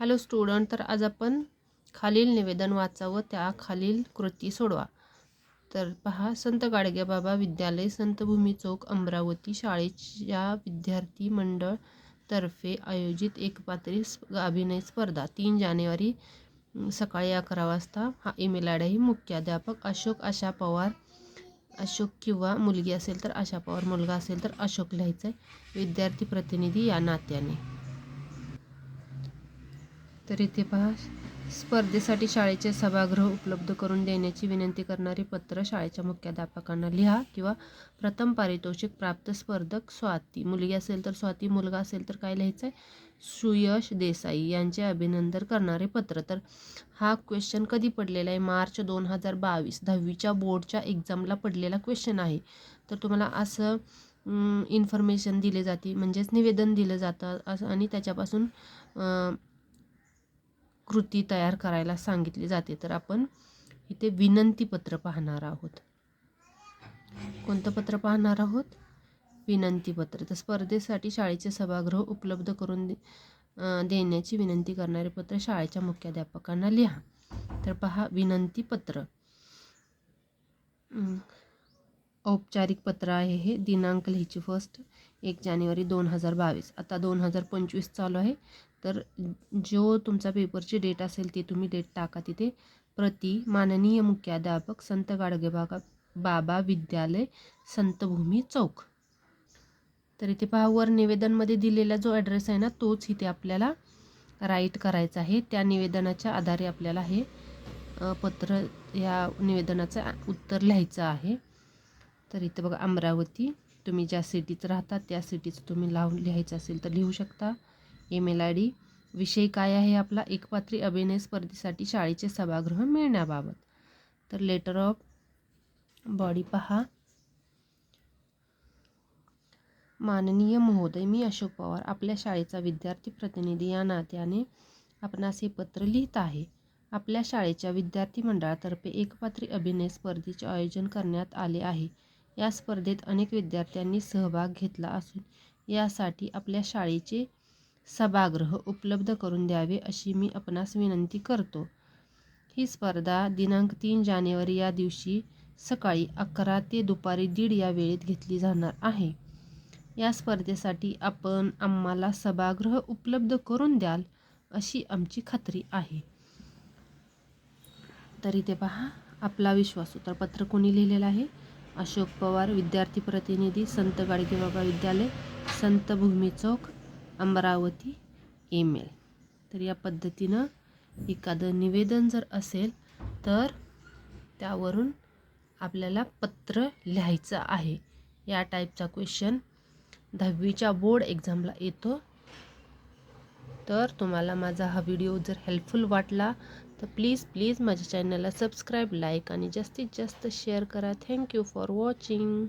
Hello student तर आज आपण खालील निवेदन वाचावं त्या खालील कृती सोडवा. तर पहा संत गाडगेबाबा विद्यालय संतभूमी चौक अमरावती शाळेच्या विद्यार्थी मंडळ तर्फे आयोजित एकपात्री स्प अभिनय स्पर्धा तीन जानेवारी सकाळी अकरा वाजता. हा ईमेल आय डी मुख्याध्यापक अशोक आशा पवार. अशोक किंवा मुलगी असेल तर आशा पवार मुलगा असेल तर अशोक लिहायचं आहे विद्यार्थी प्रतिनिधी या नात्याने. तर इथे पहा स्पर्धेसाठी शाळेचे सभागृह उपलब्ध करून देण्याची विनंती करणारे पत्र शाळेच्या मुख्याध्यापकांना लिहा किंवा प्रथम पारितोषिक प्राप्त स्पर्धक स्वाती मुलगी असेल तर स्वाती मुलगा असेल तर काय लिहायचं आहे सुयश देसाई यांचे अभिनंदन करणारे पत्र. तर हा क्वेश्चन कधी पडलेला आहे? मार्च दोन हजार बावीस. दहावीच्या बोर्डच्या एक्झामला पडलेला क्वेश्चन आहे. तर तुम्हाला असं इन्फॉर्मेशन दिले जाते म्हणजेच निवेदन दिलं जातं असं आणि त्याच्यापासून कृती तयार करायला सांगितली जाते तर आपण इथे विनंतीपत्र पाहणार आहोत. कोणतं पत्र पाहणार आहोत? विनंतीपत्र तर स्पर्धेसाठी शाळेचे सभागृह उपलब्ध करून दे देण्याची विनंती करणारे पत्र शाळेच्या मुख्याध्यापकांना लिहा. तर पहा विनंतीपत्र पत्र. औपचारिक पत्र आहे हे. दिनांक लिहायची फर्स्ट एक जानेवारी दोन हजार बावीस. आता दोन हजार पंचवीस चालू आहे. तर जो तुमचा पेपरची डेट असेल ती तुम्ही डेट टाका तिथे. प्रति माननीय मुख्याध्यापक संत गाडगेबागा बाबा विद्यालय संतभूमी चौक. तर इथे पहा वर निवेदनमध्ये दिलेला जो ॲड्रेस आहे ना तोच इथे आपल्याला राईट करायचा आहे. त्या निवेदनाच्या आधारे आपल्याला हे पत्र या निवेदनाचं उत्तर लिहायचं आहे. तर इथं बघा अमरावती तुम्ही ज्या सिटीत राहता त्या सिटीचं तुम्ही लावून लिहायचं असेल तर लिहू शकता. ईमेल आय डी विषय काय आहे आपला? एकपात्री अभिनय स्पर्धेसाठी शाळेचे सभागृह मिळण्याबाबत. तर लेटर ऑफ बॉडी पहा. माननीय महोदय मी अशोक पवार आपल्या शाळेचा विद्यार्थी प्रतिनिधी या नात्याने आपणास हे पत्र लिहित आहे. आपल्या शाळेच्या विद्यार्थी मंडळातर्फे एकपात्री अभिनय स्पर्धेचे आयोजन करण्यात आले आहे. या स्पर्धेत अनेक विद्यार्थ्यांनी सहभाग घेतला असून यासाठी आपल्या शाळेचे सभागृह उपलब्ध करून द्यावे अशी मी आपणास विनंती करतो. ही स्पर्धा दिनांक तीन जानेवारी या दिवशी सकाळी अकरा ते दुपारी दीड या वेळेत घेतली जाणार आहे. या स्पर्धेसाठी आपण आम्हाला सभागृह उपलब्ध करून द्याल अशी आमची खात्री आहे. तरी ते पहा आपला विश्वासू तर पत्र कोणी लिहिलेलं आहे? अशोक पवार विद्यार्थी प्रतिनिधी संत गाडगेबाबा विद्यालय संत भूमी चौक अमरावती ईमेल. तर या पद्धतीनं एखादं निवेदन जर असेल तर त्यावरून आपल्याला पत्र लिहायचं आहे. या टाईपचा क्वेश्चन दहावीच्या बोर्ड एक्झामला येतो. तर तुम्हाला माझा हा व्हिडिओ जर हेल्पफुल वाटला तर प्लीज प्लीज माझ्या चॅनलला सबस्क्राईब लाईक आणि जास्तीत जास्त शेअर करा. Thank you for watching.